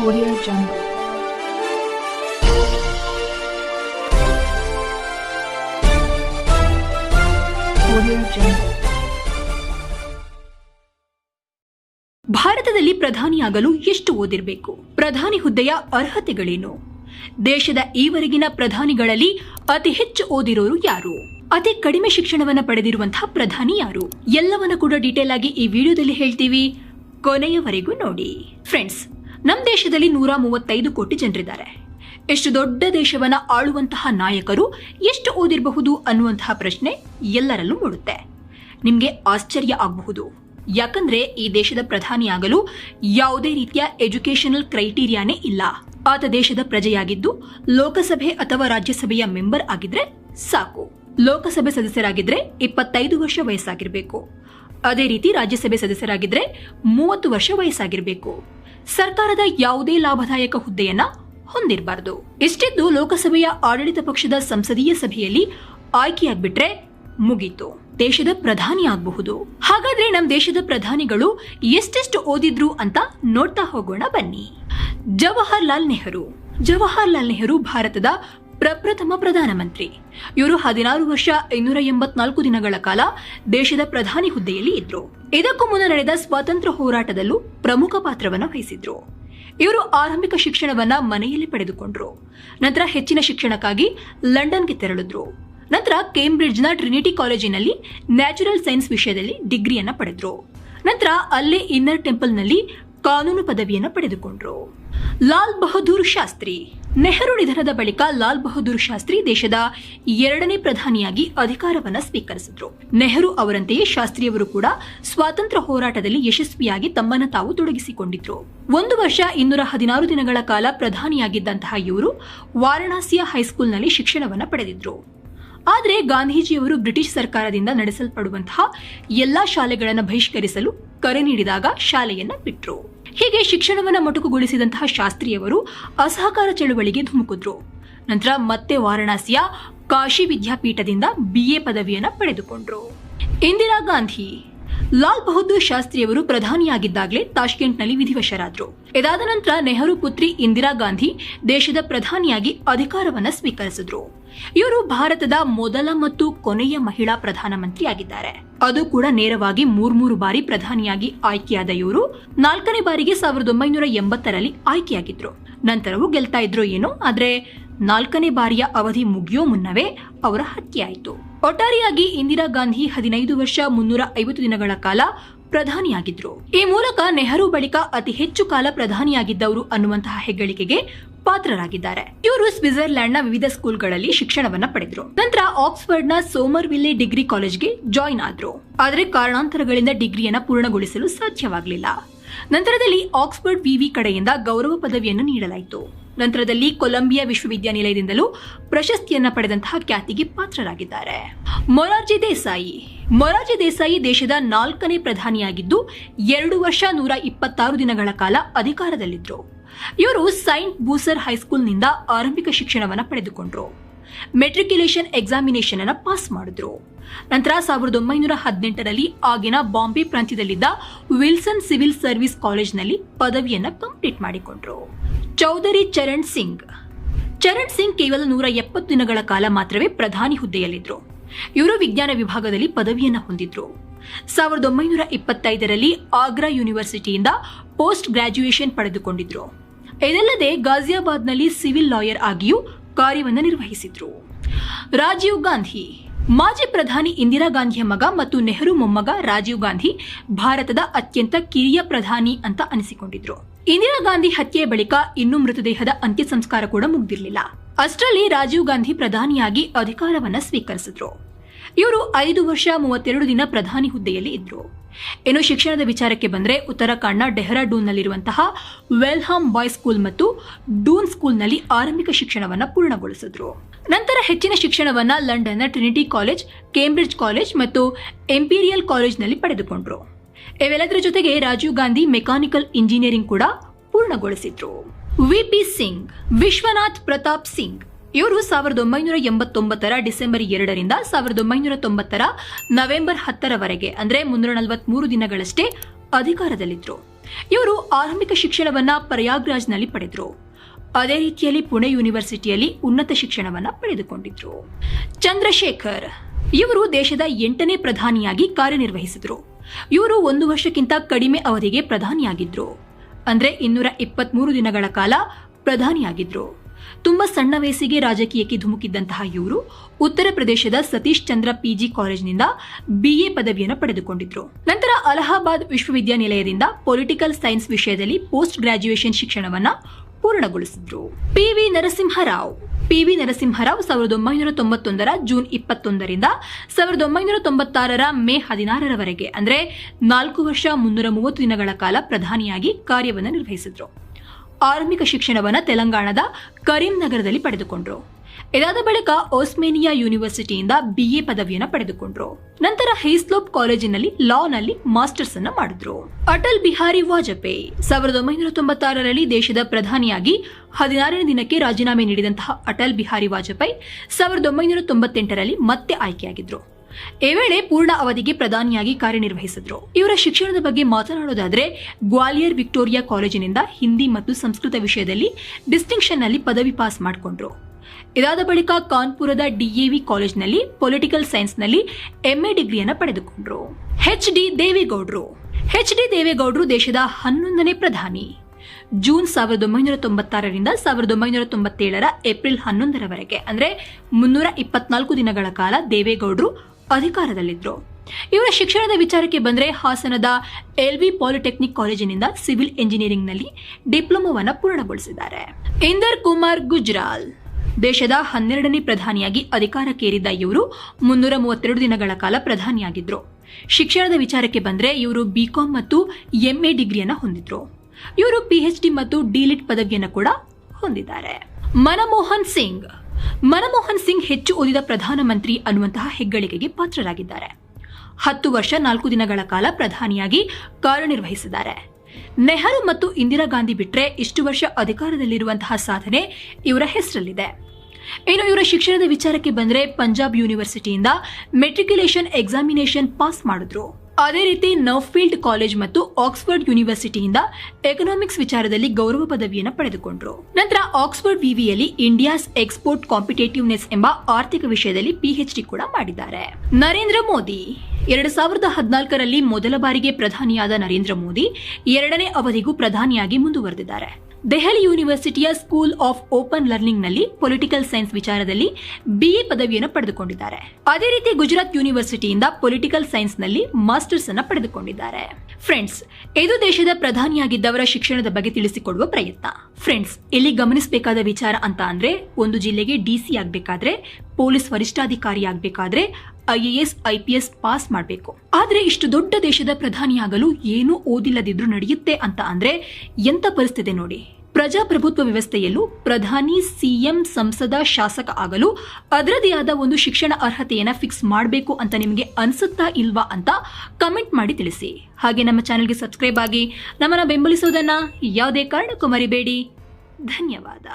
Audio Jungle. ಭಾರತದಲ್ಲಿ ಪ್ರಧಾನಿಯಾಗಲು ಎಷ್ಟು ಓದಿರಬೇಕು? ಪ್ರಧಾನಿ ಹುದ್ದೆಯ ಅರ್ಹತೆಗಳೇನು? ದೇಶದ ಈವರೆಗಿನ ಪ್ರಧಾನಿಗಳಲ್ಲಿ ಅತಿ ಹೆಚ್ಚು ಓದಿರೋರು ಯಾರು? ಅತಿ ಕಡಿಮೆ ಶಿಕ್ಷಣವನ್ನು ಪಡೆದಿರುವಂತಹ ಪ್ರಧಾನಿ ಯಾರು? ಎಲ್ಲವನ್ನ ಕೂಡ ಡೀಟೇಲ್ ಆಗಿ ಈ ವಿಡಿಯೋದಲ್ಲಿ ಹೇಳ್ತೀವಿ. ಕೊನೆಯವರೆಗೂ ನೋಡಿ. ಫ್ರೆಂಡ್ಸ್ ನಮ್ ದೇಶದಲ್ಲಿ ನೂರ ಮೂವತ್ತೈದು ಕೋಟಿ ಜನರಿದ್ದಾರೆ. ಎಷ್ಟು ದೊಡ್ಡ ದೇಶವನ್ನ ಆಳುವಂತಹ ನಾಯಕರು ಎಷ್ಟು ಓದಿರಬಹುದು ಅನ್ನುವಂತಹ ಪ್ರಶ್ನೆ ಎಲ್ಲರಲ್ಲೂ ಮೂಡುತ್ತೆ. ನಿಮಗೆ ಆಶ್ಚರ್ಯ ಆಗಬಹುದು. ಯಾಕಂದ್ರೆ ಈ ದೇಶದ ಪ್ರಧಾನಿಯಾಗಲು ಯಾವುದೇ ರೀತಿಯ ಎಜುಕೇಶನಲ್ ಕ್ರೈಟೀರಿಯಾನೇ ಇಲ್ಲ. ಆತ ದೇಶದ ಪ್ರಜೆಯಾಗಿದ್ದು, ಲೋಕಸಭೆ ಅಥವಾ ರಾಜ್ಯಸಭೆಯ ಮೆಂಬರ್ ಆಗಿದ್ರೆ ಸಾಕು. ಲೋಕಸಭೆ ಸದಸ್ಯರಾಗಿದ್ರೆ ಇಪ್ಪತ್ತೈದು ವರ್ಷ ವಯಸ್ಸಾಗಿರಬೇಕು. ಅದೇ ರೀತಿ ರಾಜ್ಯಸಭೆ ಸದಸ್ಯರಾಗಿದ್ರೆ ಮೂವತ್ತು ವರ್ಷ ವಯಸ್ಸಾಗಿರ್ಬೇಕು. ಸರ್ಕಾರದ ಯಾವುದೇ ಲಾಭದಾಯಕ ಹುದ್ದೆಯನ್ನ ಹೊಂದಿರಬಾರದು. ಇಷ್ಟಿದ್ದು ಲೋಕಸಭೆಯ ಆಡಳಿತ ಪಕ್ಷದ ಸಂಸದೀಯ ಸಭೆಯಲ್ಲಿ ಆಯ್ಕೆಯಾಗ್ಬಿಟ್ರೆ ಮುಗೀತು. ದೇಶದ ಪ್ರಧಾನಿ ಆಗಬಹುದು. ಹಾಗಾದ್ರೆ ನಮ್ಮ ದೇಶದ ಪ್ರಧಾನಿಗಳು ಎಷ್ಟೆಷ್ಟು ಓದಿದ್ರು ಅಂತ ನೋಡ್ತಾ ಹೋಗೋಣ ಬನ್ನಿ. ಜವಾಹರ್ಲಾಲ್ ನೆಹರು. ಜವಾಹರ್ಲಾಲ್ ನೆಹರು ಭಾರತದ ಪ್ರಪ್ರಥಮ ಪ್ರಧಾನಮಂತ್ರಿ. ಇವರು ಹದಿನಾರು ವರ್ಷ ಐನೂರ ಎಂಬತ್ನಾಲ್ಕು ದಿನಗಳ ಕಾಲ ದೇಶದ ಪ್ರಧಾನಿ ಹುದ್ದೆಯಲ್ಲಿ ಇದ್ರು. ಇದಕ್ಕೂ ಮುನ್ನ ನಡೆದ ಸ್ವಾತಂತ್ರ್ಯ ಹೋರಾಟದಲ್ಲೂ ಪ್ರಮುಖ ಪಾತ್ರವನ್ನು ವಹಿಸಿದ್ರು. ಇವರು ಆರಂಭಿಕ ಶಿಕ್ಷಣವನ್ನ ಮನೆಯಲ್ಲಿ ಪಡೆದುಕೊಂಡ್ರು. ನಂತರ ಹೆಚ್ಚಿನ ಶಿಕ್ಷಣಕ್ಕಾಗಿ ಲಂಡನ್ಗೆ ತೆರಳಿದ್ರು. ನಂತರ ಕೇಂಬ್ರಿಡ್ಜ್ನ ಟ್ರಿನಿಟಿ ಕಾಲೇಜಿನಲ್ಲಿ ನ್ಯಾಚುರಲ್ ಸೈನ್ಸ್ ವಿಷಯದಲ್ಲಿ ಡಿಗ್ರಿಯನ್ನ ಪಡೆದ್ರು. ನಂತರ ಅಲ್ಲೇ ಇನ್ನರ್ ಟೆಂಪಲ್ನಲ್ಲಿ ಕಾನೂನು ಪದವಿಯನ್ನು ಪಡೆದುಕೊಂಡ್ರು. ಲಾಲ್ ಬಹದ್ದೂರ್ ಶಾಸ್ತ್ರಿ ನೆಹರು ನಿಧನದ ಬಳಿಕ ಲಾಲ್ ಬಹದ್ದೂರ್ ಶಾಸ್ತ್ರಿ ದೇಶದ ಎರಡನೇ ಪ್ರಧಾನಿಯಾಗಿ ಅಧಿಕಾರವನ್ನು ಸ್ವೀಕರಿಸಿದ್ರು. ನೆಹರು ಅವರಂತೆಯೇ ಶಾಸ್ತ್ರಿಯವರು ಕೂಡ ಸ್ವಾತಂತ್ರ್ಯ ಹೋರಾಟದಲ್ಲಿ ಯಶಸ್ವಿಯಾಗಿ ತಮ್ಮನ್ನು ತಾವು ತೊಡಗಿಸಿಕೊಂಡಿದ್ರು. ಒಂದು ವರ್ಷ ಇನ್ನೂರ ಹದಿನಾರು ದಿನಗಳ ಕಾಲ ಪ್ರಧಾನಿಯಾಗಿದ್ದಂತಹ ಇವರು ವಾರಣಾಸಿಯ ಹೈಸ್ಕೂಲ್ನಲ್ಲಿ ಶಿಕ್ಷಣವನ್ನು ಪಡೆದಿದ್ರು. ಆದರೆ ಗಾಂಧೀಜಿಯವರು ಬ್ರಿಟಿಷ್ ಸರ್ಕಾರದಿಂದ ನಡೆಸಲ್ಪಡುವಂತಹ ಎಲ್ಲಾ ಶಾಲೆಗಳನ್ನು ಬಹಿಷ್ಕರಿಸಲು ಕರೆ ನೀಡಿದಾಗ ಶಾಲೆಯನ್ನು ಬಿಟ್ರು. ಹೀಗೆ ಶಿಕ್ಷಣವನ್ನು ಮೊಟಕುಗೊಳಿಸಿದಂತಹ ಶಾಸ್ತ್ರಿಯವರು ಅಸಹಕಾರ ಚಳುವಳಿಗೆ ಧುಮುಕಿದ್ರು. ನಂತರ ಮತ್ತೆ ವಾರಣಾಸಿಯ ಕಾಶಿ ವಿದ್ಯಾಪೀಠದಿಂದ ಬಿಎ ಪದವಿಯನ್ನು ಪಡೆದುಕೊಂಡ್ರು. ಇಂದಿರಾ ಗಾಂಧಿ, ಲಾಲ್ ಬಹದ್ದೂರ್ ಶಾಸ್ತ್ರಿಯವರು ಪ್ರಧಾನಿಯಾಗಿದ್ದಾಗಲೇ ತಾಷ್ಕೆಂಟ್ನಲ್ಲಿ ವಿಧಿವಶರಾದರು. ಇದಾದ ನಂತರ ನೆಹರು ಪುತ್ರಿ ಇಂದಿರಾ ಗಾಂಧಿ ದೇಶದ ಪ್ರಧಾನಿಯಾಗಿ ಅಧಿಕಾರವನ್ನು ಸ್ವೀಕರಿಸಿದ್ರು. ಇವರು ಭಾರತದ ಮೊದಲ ಮತ್ತು ಕೊನೆಯ ಮಹಿಳಾ ಪ್ರಧಾನಮಂತ್ರಿ ಆಗಿದ್ದಾರೆ ಅದು ಕೂಡ ನೇರವಾಗಿ ಮೂರ್ಮೂರು ಬಾರಿ ಪ್ರಧಾನಿಯಾಗಿ ಆಯ್ಕೆಯಾದ ಇವರು ನಾಲ್ಕನೇ ಬಾರಿಗೆ ಸಾವಿರದ ಒಂಬೈನೂರ ಎಂಬತ್ತರಲ್ಲಿ ಆಯ್ಕೆಯಾಗಿದ್ರು. ನಂತರವೂ ಗೆಲ್ತಾ ಇದ್ರು ಏನೋ, ಆದ್ರೆ ನಾಲ್ಕನೇ ಬಾರಿಯ ಅವಧಿ ಮುಗಿಯೋ ಮುನ್ನವೇ ಅವರ ಹತ್ಯೆಯಾಯಿತು. ಒಟ್ಟಾರೆಯಾಗಿ ಇಂದಿರಾ ಗಾಂಧಿ ಹದಿನೈದು ವರ್ಷ ಮುನ್ನೂರ ಐವತ್ತು ದಿನಗಳ ಕಾಲ ಪ್ರಧಾನಿಯಾಗಿದ್ರು. ಈ ಮೂಲಕ ನೆಹರು ಬಳಿಕ ಅತಿ ಹೆಚ್ಚು ಕಾಲ ಪ್ರಧಾನಿಯಾಗಿದ್ದವರು ಅನ್ನುವಂತಹ ಹೆಗ್ಗಳಿಕೆಗೆ ಪಾತ್ರರಾಗಿದ್ದಾರೆ. ಇವರು ಸ್ವಿಟ್ಜರ್ಲ್ಯಾಂಡ್ನ ವಿವಿಧ ಸ್ಕೂಲ್ಗಳಲ್ಲಿ ಶಿಕ್ಷಣವನ್ನ ಪಡೆದ್ರು. ನಂತರ ಆಕ್ಸ್ಫರ್ಡ್ನ ಸೋಮರ್ವಿಲ್ಲೆ ಡಿಗ್ರಿ ಕಾಲೇಜ್ಗೆ ಜಾಯಿನ್ ಆದ್ರು. ಆದರೆ ಕಾರಣಾಂತರಗಳಿಂದ ಡಿಗ್ರಿಯನ್ನ ಪೂರ್ಣಗೊಳಿಸಲು ಸಾಧ್ಯವಾಗಲಿಲ್ಲ. ನಂತರದಲ್ಲಿ ಆಕ್ಸ್ಫರ್ಡ್ ವಿವಿ ಕಡೆಯಿಂದ ಗೌರವ ಪದವಿಯನ್ನು ನೀಡಲಾಯಿತು. ನಂತರದಲ್ಲಿ ಕೊಲಂಬಿಯಾ ವಿಶ್ವವಿದ್ಯಾನಿಲಯದಿಂದಲೂ ಪ್ರಶಸ್ತಿಯನ್ನ ಪಡೆದಂತಹ ಖ್ಯಾತಿಗೆ ಪಾತ್ರರಾಗಿದ್ದಾರೆ. ಮೊರಾರ್ಜಿ ದೇಸಾಯಿ. ಮೊರಾರ್ಜಿ ದೇಸಾಯಿ ದೇಶದ ನಾಲ್ಕನೇ ಪ್ರಧಾನಿಯಾಗಿದ್ದು ಎರಡು ವರ್ಷ ನೂರ ಇಪ್ಪತ್ತಾರು ದಿನಗಳ ಕಾಲ ಅಧಿಕಾರದಲ್ಲಿದ್ರು. ಇವರು ಸೈಂಟ್ ಬೂಸರ್ ಹೈಸ್ಕೂಲ್ನಿಂದ ಆರಂಭಿಕ ಶಿಕ್ಷಣವನ್ನು ಪಡೆದುಕೊಂಡ್ರು. ಮೆಟ್ರಿಕ್ಯುಲೇಷನ್ ಎಕ್ಸಾಮಿನೇಷನ್ ಅನ್ನ ಪಾಸ್ ಮಾಡಿದ್ರು. ನಂತರ ಸಾವಿರದ ಒಂಬೈನೂರ ಹದಿನೆಂಟರಲ್ಲಿ ಆಗಿನ ಬಾಂಬೆ ಪ್ರಾಂತ್ಯದಲ್ಲಿದ್ದ ವಿಲ್ಸನ್ ಸಿವಿಲ್ ಸರ್ವಿಸ್ ಕಾಲೇಜ್ನಲ್ಲಿ ಪದವಿಯನ್ನ ಕಂಪ್ಲೀಟ್ ಮಾಡಿಕೊಂಡ್ರು. ಚೌಧರಿ ಚರಣ್ ಸಿಂಗ್. ಚರಣ್ ಸಿಂಗ್ ಕೇವಲ ನೂರ ಎಪ್ಪತ್ತು ದಿನಗಳ ಕಾಲ ಮಾತ್ರವೇ ಪ್ರಧಾನಿ ಹುದ್ದೆಯಲ್ಲಿದ್ದರು ಇವರು ವಿಜ್ಞಾನ ವಿಭಾಗದಲ್ಲಿ ಪದವಿಯನ್ನು ಹೊಂದಿದ್ರು. ಸಾವಿರದ ಒಂಬೈನೂರ ಇಪ್ಪತ್ತೈದರಲ್ಲಿ ಆಗ್ರಾ ಯೂನಿವರ್ಸಿಟಿಯಿಂದ ಪೋಸ್ಟ್ ಗ್ರಾಜ್ಯುಯೇಷನ್ ಪಡೆದುಕೊಂಡಿದ್ರು. ಇದಲ್ಲದೆ ಗಾಜಿಯಾಬಾದ್ನಲ್ಲಿ ಸಿವಿಲ್ ಲಾಯರ್ ಆಗಿಯೂ ಕಾರ್ಯವನ್ನು ನಿರ್ವಹಿಸಿದ್ರು. ರಾಜೀವ್ ಗಾಂಧಿ, ಮಾಜಿ ಪ್ರಧಾನಿ ಇಂದಿರಾ ಗಾಂಧಿಯ ಮಗ ಮತ್ತು ನೆಹರು ಮೊಮ್ಮಗ ರಾಜೀವ್ ಗಾಂಧಿ ಭಾರತದ ಅತ್ಯಂತ ಕಿರಿಯ ಪ್ರಧಾನಿ ಅಂತ ಅನಿಸಿಕೊಂಡಿದ್ರು. ಇಂದಿರಾ ಗಾಂಧಿ ಹತ್ಯೆ ಬಳಿಕ ಇನ್ನೂ ಮೃತದೇಹದ ಅಂತ್ಯ ಸಂಸ್ಕಾರ ಕೂಡ ಮುಗ್ದಿರಲಿಲ್ಲ. ಅಷ್ಟರಲ್ಲಿ ರಾಜೀವ್ ಗಾಂಧಿ ಪ್ರಧಾನಿಯಾಗಿ ಅಧಿಕಾರವನ್ನ ಸ್ವೀಕರಿಸಿದ್ರು. ಇವರು ಐದು ವರ್ಷ ಮೂವತ್ತೆರಡು ದಿನ ಪ್ರಧಾನಿ ಹುದ್ದೆಯಲ್ಲಿ ಇದ್ರು. ಇನ್ನು ಶಿಕ್ಷಣದ ವಿಚಾರಕ್ಕೆ ಬಂದರೆ ಉತ್ತರಾಖಂಡ್ನ ಡೆಹ್ರಾಡೂನ್ನಲ್ಲಿರುವಂತಹ ವೆಲ್ಹಾಮ್ ಬಾಯ್ ಸ್ಕೂಲ್ ಮತ್ತು ಡೂನ್ ಸ್ಕೂಲ್ನಲ್ಲಿ ಆರಂಭಿಕ ಶಿಕ್ಷಣವನ್ನು ಪೂರ್ಣಗೊಳಿಸಿದ್ರು. ನಂತರ ಹೆಚ್ಚಿನ ಶಿಕ್ಷಣವನ್ನು ಲಂಡನ್ನ ಟ್ರಿನಿಟಿ ಕಾಲೇಜ್, ಕೇಂಬ್ರಿಡ್ಜ್ ಕಾಲೇಜ್ ಮತ್ತು ಎಂಪೀರಿಯಲ್ ಕಾಲೇಜ್ನಲ್ಲಿ ಪಡೆದುಕೊಂಡ್ರು. ಇವೆಲ್ಲದರ ಜೊತೆಗೆ ರಾಜೀವ್ ಗಾಂಧಿ ಮೆಕ್ಯಾನಿಕಲ್ ಇಂಜಿನಿಯರಿಂಗ್ ಕೂಡ ಪೂರ್ಣಗೊಳಿಸಿದ್ರು. ವಿಪಿ ಸಿಂಗ್, ವಿಶ್ವನಾಥ್ ಪ್ರತಾಪ್ ಸಿಂಗ್ ಇವರು ಸಾವಿರದ ಒಂಬೈನೂರ ಎಂಬತ್ತೊಂಬತ್ತರ ಡಿಸೆಂಬರ್ ಎರಡರಿಂದ ಸಾವಿರದ ಒಂಬೈನೂರ ತೊಂಬತ್ತರ ನವೆಂಬರ್ ಹತ್ತರವರೆಗೆ, ಅಂದ್ರೆ ಮುನ್ನೂರ ನಲವತ್ಮೂರು ದಿನಗಳಷ್ಟೇ ಅಧಿಕಾರದಲ್ಲಿದ್ದರು ಇವರು ಆರಂಭಿಕ ಶಿಕ್ಷಣವನ್ನ ಪ್ರಯಾಗ್ರಾಜ್ನಲ್ಲಿ ಪಡೆದರು. ಅದೇ ರೀತಿಯಲ್ಲಿ ಪುಣೆ ಯೂನಿವರ್ಸಿಟಿಯಲ್ಲಿ ಉನ್ನತ ಶಿಕ್ಷಣವನ್ನ ಪಡೆದುಕೊಂಡಿದ್ರು. ಚಂದ್ರಶೇಖರ್ ಇವರು ದೇಶದ ಎಂಟನೇ ಪ್ರಧಾನಿಯಾಗಿ ಕಾರ್ಯನಿರ್ವಹಿಸಿದ್ರು. ಇವರು ಒಂದು ವರ್ಷಕ್ಕಿಂತ ಕಡಿಮೆ ಅವಧಿಗೆ ಪ್ರಧಾನಿಯಾಗಿದ್ರು. ಅಂದ್ರೆ ಇನ್ನೂರ ಇಪ್ಪತ್ಮೂರು ದಿನಗಳ ಕಾಲ ಪ್ರಧಾನಿಯಾಗಿದ್ರು. ತುಂಬಾ ಸಣ್ಣ ವಯಸ್ಸಿಗೆ ರಾಜಕೀಯಕ್ಕೆ ಧುಮುಕಿದ್ದಂತಹ ಇವರು ಉತ್ತರ ಪ್ರದೇಶದ ಸತೀಶ್ ಚಂದ್ರ ಪಿಜಿ ಕಾಲೇಜಿನಿಂದ ಬಿಎ ಪದವಿಯನ್ನು ಪಡೆದುಕೊಂಡಿದ್ರು. ನಂತರ ಅಲಹಾಬಾದ್ ವಿಶ್ವವಿದ್ಯಾನಿಲಯದಿಂದ ಪೊಲಿಟಿಕಲ್ ಸೈನ್ಸ್ ವಿಷಯದಲ್ಲಿ ಪೋಸ್ಟ್ ಗ್ರಾಜ್ಯುಯೇಷನ್ ಶಿಕ್ಷಣವನ್ನ ಪೂರ್ಣಗೊಳಿಸಿದ್ರು. ಪಿವಿ ನರಸಿಂಹರಾವ್ ಪಿವಿ ನರಸಿಂಹರಾವ್ ಸಾವಿರದ ಒಂಬೈನೂರ ತೊಂಬತ್ತೊಂದರ ಜೂನ್ ಇಪ್ಪತ್ತೊಂದರಿಂದ ಸಾವಿರದ ಒಂಬೈನೂರ ತೊಂಬತ್ತಾರರ ಮೇ ಹದಿನಾರರವರೆಗೆ, ಅಂದ್ರೆ ನಾಲ್ಕು ವರ್ಷ ಮುನ್ನೂರ ಮೂವತ್ತು ದಿನಗಳ ಕಾಲ ಪ್ರಧಾನಿಯಾಗಿ ಕಾರ್ಯವನ್ನು ನಿರ್ವಹಿಸಿದ್ರು. ಆರಂಭಿಕ ಶಿಕ್ಷಣವನ್ನು ತೆಲಂಗಾಣದ ಕರೀಂನಗರದಲ್ಲಿ ಪಡೆದುಕೊಂಡ್ರು. ಇದಾದ ಬಳಿಕ ಓಸ್ಮೇನಿಯಾ ಯೂನಿವರ್ಸಿಟಿಯಿಂದ ಬಿಎ ಪದವಿಯನ್ನು ಪಡೆದುಕೊಂಡ್ರು. ನಂತರ ಹೇಸ್ಲೋಪ್ ಕಾಲೇಜಿನಲ್ಲಿ ಲಾನಲ್ಲಿ ಮಾಸ್ಟರ್ಸ್ ಅನ್ನು ಮಾಡಿದ್ರು. ಅಟಲ್ ಬಿಹಾರಿ ವಾಜಪೇಯಿ ಸಾವಿರದ ಒಂಬೈನೂರ ತೊಂಬತ್ತಾರರಲ್ಲಿ ದೇಶದ ಪ್ರಧಾನಿಯಾಗಿ ಹದಿನಾರನೇ ದಿನಕ್ಕೆ ರಾಜೀನಾಮೆ ನೀಡಿದಂತಹ ಅಟಲ್ ಬಿಹಾರಿ ವಾಜಪೇಯಿ ಸಾವಿರದ ಒಂಬೈನೂರ ತೊಂಬತ್ತೆಂಟರಲ್ಲಿ ಮತ್ತೆ ಆಯ್ಕೆಯಾಗಿದ್ರು. ಈ ವೇಳೆ ಪೂರ್ಣ ಅವಧಿಗೆ ಪ್ರಧಾನಿಯಾಗಿ ಕಾರ್ಯನಿರ್ವಹಿಸಿದ್ರು. ಇವರ ಶಿಕ್ಷಣದ ಬಗ್ಗೆ ಮಾತನಾಡೋದಾದ್ರೆ, ಗ್ವಾಲಿಯರ್ ವಿಕ್ಟೋರಿಯಾ ಕಾಲೇಜಿನಿಂದ ಹಿಂದಿ ಮತ್ತು ಸಂಸ್ಕೃತ ವಿಷಯದಲ್ಲಿ ಡಿಸ್ಟಿಂಕ್ಷನ್ನಲ್ಲಿ ಪದವಿ ಪಾಸ್ ಮಾಡಿಕೊಂಡ್ರು. ಇದಾದ ಬಳಿಕ ಕಾನ್ಪುರದ ಡಿಎವಿ ಕಾಲೇಜ್ನಲ್ಲಿ ಪೊಲಿಟಿಕಲ್ ಸೈನ್ಸ್ನಲ್ಲಿ ಎಂಎ ಡಿಗ್ರಿಯನ್ನು ಪಡೆದುಕೊಂಡ್ರು. ಎಚ್ ಡಿ ದೇವೇಗೌಡರು. ಎಚ್ ಡಿ ದೇವೇಗೌಡರು ದೇಶದ ಹನ್ನೊಂದನೇ ಪ್ರಧಾನಿ. ಜೂನ್ ಸಾವಿರದ ಒಂಬೈನೂರ ತೊಂಬತ್ತಾರರಿಂದ ಸಾವಿರದ ಒಂಬೈನೂರ ತೊಂಬತ್ತೇಳರ ಏಪ್ರಿಲ್ ಹನ್ನೊಂದರವರೆಗೆ, ಅಂದ್ರೆ ಮುನ್ನೂರ ಇಪ್ಪತ್ನಾಲ್ಕು ದಿನಗಳ ಕಾಲ ದೇವೇಗೌಡರು ಅಧಿಕಾರದಲ್ಲಿದ್ರು. ಇವರ ಶಿಕ್ಷಣದ ವಿಚಾರಕ್ಕೆ ಬಂದರೆ ಹಾಸನದ ಎಲ್ ವಿ ಪಾಲಿಟೆಕ್ನಿಕ್ ಕಾಲೇಜಿನಿಂದ ಸಿವಿಲ್ ಎಂಜಿನಿಯರಿಂಗ್ನಲ್ಲಿ ಡಿಪ್ಲೊಮಾವನ್ನ ಪೂರ್ಣಗೊಳಿಸಿದ್ದಾರೆ. ಇಂದರ್ ಕುಮಾರ್ ಗುಜ್ರಾಲ್, ದೇಶದ ಹನ್ನೆರಡನೇ ಪ್ರಧಾನಿಯಾಗಿ ಅಧಿಕಾರಕ್ಕೇರಿದ್ದ ಇವರು ಮುನ್ನೂರ ಮೂವತ್ತೆರಡು ದಿನಗಳ ಕಾಲ ಪ್ರಧಾನಿಯಾಗಿದ್ದರು ಶಿಕ್ಷಣದ ವಿಚಾರಕ್ಕೆ ಬಂದರೆ ಇವರು ಬಿಕಾಂ ಮತ್ತು ಎಂಎ ಡಿಗ್ರಿಯನ್ನು ಹೊಂದಿದ್ರು. ಇವರು ಪಿಎಚ್ಡಿ ಮತ್ತು ಡಿಲಿಟ್ ಪದವಿಯನ್ನು ಕೂಡ ಹೊಂದಿದ್ದಾರೆ. ಮನಮೋಹನ್ ಸಿಂಗ್ ಮನಮೋಹನ್ ಸಿಂಗ್ ಹೆಚ್ಚು ಓದಿದ ಪ್ರಧಾನಮಂತ್ರಿ ಅನ್ನುವಂತಹ ಹೆಗ್ಗಳಿಕೆಗೆ ಪಾತ್ರರಾಗಿದ್ದಾರೆ. ಹತ್ತು ವರ್ಷ, ನಾಲ್ಕು ದಿನಗಳ ಕಾಲ ಪ್ರಧಾನಿಯಾಗಿ ಕಾರ್ಯನಿರ್ವಹಿಸಿದ್ದಾರೆ. ನೆಹರು ಮತ್ತು ಇಂದಿರಾ ಗಾಂಧಿ ಬಿಟ್ಟರೆ ಇಷ್ಟು ವರ್ಷ ಅಧಿಕಾರದಲ್ಲಿರುವಂತಹ ಸಾಧನೆ ಇವರ ಹೆಸರಲ್ಲಿದೆ. ಇನ್ನು ಇವರ ಶಿಕ್ಷಣದ ವಿಚಾರಕ್ಕೆ ಬಂದರೆ ಪಂಜಾಬ್ ಯೂನಿವರ್ಸಿಟಿಯಿಂದ ಮೆಟ್ರಿಕ್ಯುಲೇಷನ್ ಎಕ್ಸಾಮಿನೇಷನ್ ಪಾಸ್ ಮಾಡಿದ್ರು. ಅದೇ ರೀತಿ ನವ್ಫೀಲ್ಡ್ ಕಾಲೇಜ್ ಮತ್ತು ಆಕ್ಸ್ಫರ್ಡ್ ಯೂನಿವರ್ಸಿಟಿಯಿಂದ ಎಕನಾಮಿಕ್ಸ್ ವಿಚಾರದಲ್ಲಿ ಗೌರವ ಪದವಿಯನ್ನು ಪಡೆದುಕೊಂಡರು. ನಂತರ ಆಕ್ಸ್ಫರ್ಡ್ ವಿವಿಯಲ್ಲಿ ಇಂಡಿಯಾಸ್ ಎಕ್ಸ್ಪೋರ್ಟ್ ಕಾಂಪಿಟೇಟಿವ್ನೆಸ್ ಎಂಬ ಆರ್ಥಿಕ ವಿಷಯದಲ್ಲಿ ಪಿಎಚ್ಡಿ ಕೂಡ ಮಾಡಿದ್ದಾರೆ. ನರೇಂದ್ರ ಮೋದಿ, ಎರಡು ಸಾವಿರದ ಹದಿನಾಲ್ಕರಲ್ಲಿ ಮೊದಲ ಬಾರಿಗೆ ಪ್ರಧಾನಿಯಾದ ನರೇಂದ್ರ ಮೋದಿ, ಎರಡನೇ ಅವಧಿಗೂ ಪ್ರಧಾನಿಯಾಗಿ ಮುಂದುವರೆದಿದ್ದಾರೆ. ದೆಹಲಿ ಯೂನಿವರ್ಸಿಟಿಯ ಸ್ಕೂಲ್ ಆಫ್ ಓಪನ್ ಲರ್ನಿಂಗ್ನಲ್ಲಿ ಪೊಲಿಟಿಕಲ್ ಸೈನ್ಸ್ ವಿಚಾರದಲ್ಲಿ ಬಿಎ ಪದವಿಯನ್ನು ಪಡೆದುಕೊಂಡಿದ್ದಾರೆ. ಅದೇ ರೀತಿ ಗುಜರಾತ್ ಯೂನಿವರ್ಸಿಟಿಯಿಂದ ಪೊಲಿಟಿಕಲ್ ಸೈನ್ಸ್ನಲ್ಲಿ ಮಾಸ್ಟರ್ಸ್ ಅನ್ನು ಪಡೆದುಕೊಂಡಿದ್ದಾರೆ. ಫ್ರೆಂಡ್ಸ್ ಇದು ದೇಶದ ಪ್ರಧಾನಿಯಾಗಿದ್ದವರ ಶಿಕ್ಷಣದ ಬಗ್ಗೆ ತಿಳಿಸಿಕೊಡುವ ಪ್ರಯತ್ನ. ಫ್ರೆಂಡ್ಸ್ ಇಲ್ಲಿ ಗಮನಿಸಬೇಕಾದ ವಿಚಾರ ಅಂತ ಅಂದ್ರೆ ಒಂದು ಜಿಲ್ಲೆಗೆ ಡಿಸಿ ಆಗ್ಬೇಕಾದ್ರೆ, ಪೊಲೀಸ್ ವರಿಷ್ಠಾಧಿಕಾರಿ ಆಗ್ಬೇಕಾದ್ರೆ ಐಎಎಸ್ ಐಪಿಎಸ್ ಪಾಸ್ ಮಾಡಬೇಕು. ಆದ್ರೆ ಇಷ್ಟು ದೊಡ್ಡ ದೇಶದ ಪ್ರಧಾನಿಯಾಗಲು ಏನೂ ಓದಿಲ್ಲದಿದ್ರು ನಡೆಯುತ್ತೆ ಅಂತ ಅಂದ್ರೆ ಎಂತ ಪರಿಸ್ಥಿತಿ ನೋಡಿ. ಪ್ರಜಾಪ್ರಭುತ್ವ ವ್ಯವಸ್ಥೆಯಲ್ಲೂ ಪ್ರಧಾನಿ ಸಿಎಂ ಸಂಸದ ಶಾಸಕ ಆಗಲು ಅದರದೇ ಆದ ಒಂದು ಶಿಕ್ಷಣ ಅರ್ಹತೆಯನ್ನು ಫಿಕ್ಸ್ ಮಾಡಬೇಕು ಅಂತ ನಿಮಗೆ ಅನಿಸುತ್ತಾ ಇಲ್ವಾ ಅಂತ ಕಮೆಂಟ್ ಮಾಡಿ ತಿಳಿಸಿ. ಹಾಗೆ ನಮ್ಮ ಚಾನೆಲ್ಗೆ ಸಬ್ಸ್ಕ್ರೈಬ್ ಆಗಿ ನಮ್ಮನ್ನು ಬೆಂಬಲಿಸೋದನ್ನ ಯಾವುದೇ ಕಾರಣಕ್ಕೂ ಮರಿಬೇಡಿ. ಧನ್ಯವಾದ.